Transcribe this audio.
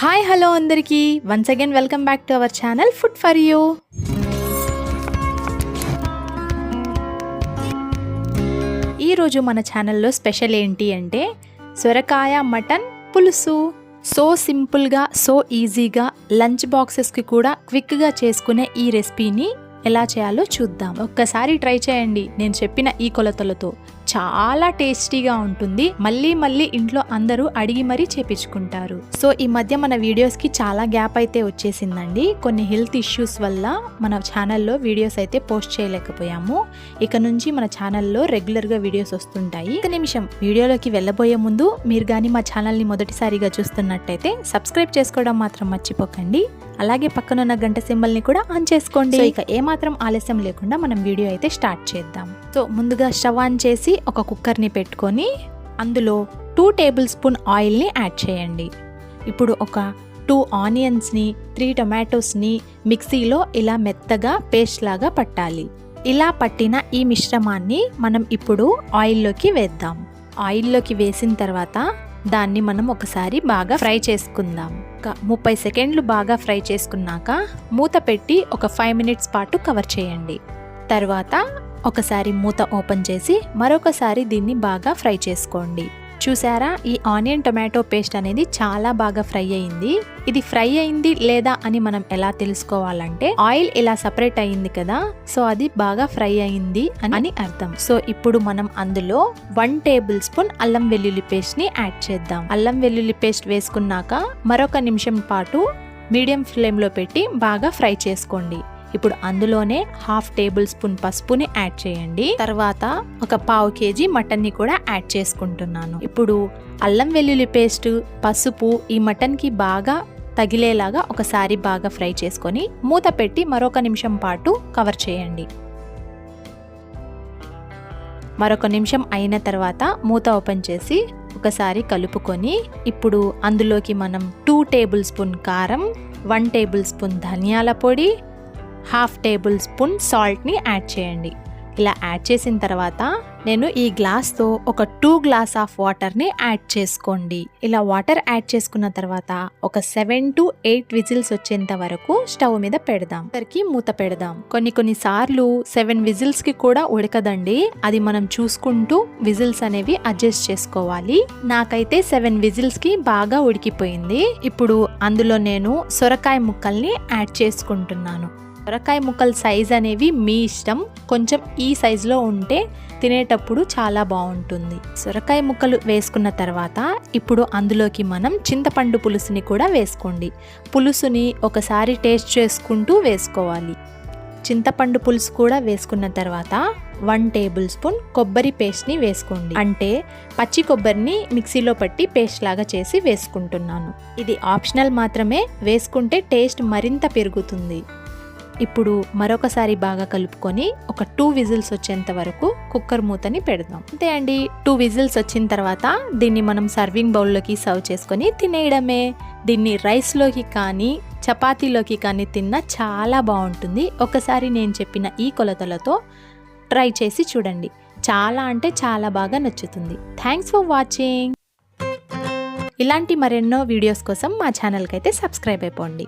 Hi hello అందరికీ. Once again welcome back to our channel food for you ఈరోజు మన ఛానల్లో స్పెషల్ ఏంటి అంటే సొరకాయ మటన్ పులుసు. సో సింపుల్గా సో ఈజీగా లంచ్ బాక్సెస్కి కూడా క్విక్గా చేసుకునే ఈ రెసిపీని ఎలా చేయాలో చూద్దాం. ఒక్కసారి ట్రై చేయండి నేను చెప్పిన ఈ కొలతలతో. చాలా టేస్టీగా ఉంటుంది. మళ్ళీ మళ్ళీ ఇంట్లో అందరూ అడిగి మరీ చేపించుకుంటారు. సో ఈ మధ్య మన వీడియోస్కి చాలా గ్యాప్ అయితే వచ్చేసిందండి. కొన్ని హెల్త్ ఇష్యూస్ వల్ల మన ఛానల్లో వీడియోస్ అయితే పోస్ట్ చేయలేకపోయాము. ఇక నుంచి మన ఛానల్లో రెగ్యులర్గా వీడియోస్ వస్తుంటాయి. ఒక నిమిషం వీడియోలోకి వెళ్ళబోయే ముందు మీరు కానీ మా ఛానల్ని మొదటిసారిగా చూస్తున్నట్టయితే సబ్స్క్రైబ్ చేసుకోవడం మాత్రం మర్చిపోకండి. అలాగే పక్కనున్న గంట సింబల్ని కూడా ఆన్ చేసుకోండి. ఇక ఏమాత్రం ఆలస్యం లేకుండా మనం వీడియో అయితే స్టార్ట్ చేద్దాం. సో ముందుగా స్టవ్ ఆన్ చేసి ఒక కుక్కర్ని పెట్టుకొని అందులో టూ టేబుల్ స్పూన్ ఆయిల్ని యాడ్ చేయండి. ఇప్పుడు ఒక టూ ఆనియన్స్ని త్రీ టొమాటోస్ని మిక్సీలో ఇలా మెత్తగా పేస్ట్ లాగా పట్టాలి. ఇలా పట్టిన ఈ మిశ్రమాన్ని మనం ఇప్పుడు ఆయిల్లోకి వేద్దాం. ఆయిల్లోకి వేసిన తర్వాత దాన్ని మనం ఒకసారి బాగా ఫ్రై చేసుకుందాం. ఒక ముప్పై సెకండ్లు బాగా ఫ్రై చేసుకున్నాక మూత పెట్టి ఒక ఫైవ్ మినిట్స్ పాటు కవర్ చేయండి. తర్వాత ఒకసారి మూత ఓపెన్ చేసి మరొకసారి దీన్ని బాగా ఫ్రై చేసుకోండి. చూసారా? ఈ ఆనియన్ టొమాటో పేస్ట్ అనేది చాలా బాగా ఫ్రై అయింది. ఇది ఫ్రై అయింది లేదా అని మనం ఎలా తెలుసుకోవాలంటే ఆయిల్ ఇలా సపరేట్ అయింది కదా సో అది బాగా ఫ్రై అయింది అని అర్థం. సో ఇప్పుడు మనం అందులో వన్ టేబుల్ స్పూన్ అల్లం వెల్లుల్లి పేస్ట్ని యాడ్ చేద్దాం. అల్లం వెల్లుల్లి పేస్ట్ వేసుకున్నాక మరొక నిమిషం పాటు మీడియం ఫ్లేమ్లో పెట్టి బాగా ఫ్రై చేసుకోండి. ఇప్పుడు అందులోనే హాఫ్ టేబుల్ స్పూన్ పసుపుని యాడ్ చేయండి. తర్వాత ఒక పావు కేజీ మటన్ని కూడా యాడ్ చేసుకుంటున్నాను. ఇప్పుడు అల్లం వెల్లుల్లి పేస్ట్ పసుపు ఈ మటన్కి బాగా తగిలేలాగా ఒకసారి బాగా ఫ్రై చేసుకొని మూత పెట్టి మరొక నిమిషం పాటు కవర్ చేయండి. మరొక నిమిషం అయిన తర్వాత మూత ఓపెన్ చేసి ఒకసారి కలుపుకొని ఇప్పుడు అందులోకి మనం టూ టేబుల్ స్పూన్ కారం వన్ టేబుల్ స్పూన్ ధనియాల పొడి హాఫ్ టేబుల్ స్పూన్ సాల్ట్ని యాడ్ చేయండి. ఇలా యాడ్ చేసిన తర్వాత నేను ఈ గ్లాస్తో ఒక టూ గ్లాస్ ఆఫ్ వాటర్ని యాడ్ చేసుకోండి. ఇలా వాటర్ యాడ్ చేసుకున్న తర్వాత ఒక సెవెన్ టు ఎయిట్ విజిల్స్ వచ్చేంత వరకు స్టవ్ మీద పెడదాం. సరికి మూత పెడదాం. కొన్ని కొన్ని సార్లు సెవెన్ విజిల్స్కి కూడా ఉడకదండి. అది మనం చూసుకుంటూ విజిల్స్ అనేవి అడ్జస్ట్ చేసుకోవాలి. నాకైతే సెవెన్ విజిల్స్కి బాగా ఉడికిపోయింది. ఇప్పుడు అందులో నేను సొరకాయ ముక్కల్ని యాడ్ చేసుకుంటున్నాను. సొరకాయ ముక్కల సైజ్ అనేవి మీ ఇష్టం. కొంచెం ఈ సైజులో ఉంటే తినేటప్పుడు చాలా బాగుంటుంది. సొరకాయ ముక్కలు వేసుకున్న తర్వాత ఇప్పుడు అందులోకి మనం చింతపండు పులుసుని కూడా వేసుకోండి. పులుసుని ఒకసారి టేస్ట్ చేసుకుంటూ వేసుకోవాలి. చింతపండు పులుసు కూడా వేసుకున్న తర్వాత వన్ టేబుల్ స్పూన్ కొబ్బరి పేస్ట్ని వేసుకోండి. అంటే పచ్చి కొబ్బరిని మిక్సీలో పట్టి పేస్ట్ లాగా చేసి వేసుకుంటున్నాను. ఇది ఆప్షనల్ మాత్రమే. వేసుకుంటే టేస్ట్ మరింత పెరుగుతుంది. ఇప్పుడు మరొకసారి బాగా కలుపుకొని ఒక టూ విజిల్స్ వచ్చేంత వరకు కుక్కర్ మూతని పెడదాం. అంతే అండి. టూ విజిల్స్ వచ్చిన తర్వాత దీన్ని మనం సర్వింగ్ బౌల్లోకి సర్వ్ చేసుకొని తినేయడమే. దీన్ని రైస్లోకి కానీ చపాతీలోకి కానీ తిన్నా చాలా బాగుంటుంది. ఒకసారి నేను చెప్పిన ఈ కొలతలతో ట్రై చేసి చూడండి. చాలా అంటే చాలా బాగా నచ్చుతుంది. Thanks for watching. ఇలాంటి మరెన్నో వీడియోస్ కోసం మా ఛానల్కి అయితే సబ్స్క్రైబ్ అయిపోండి.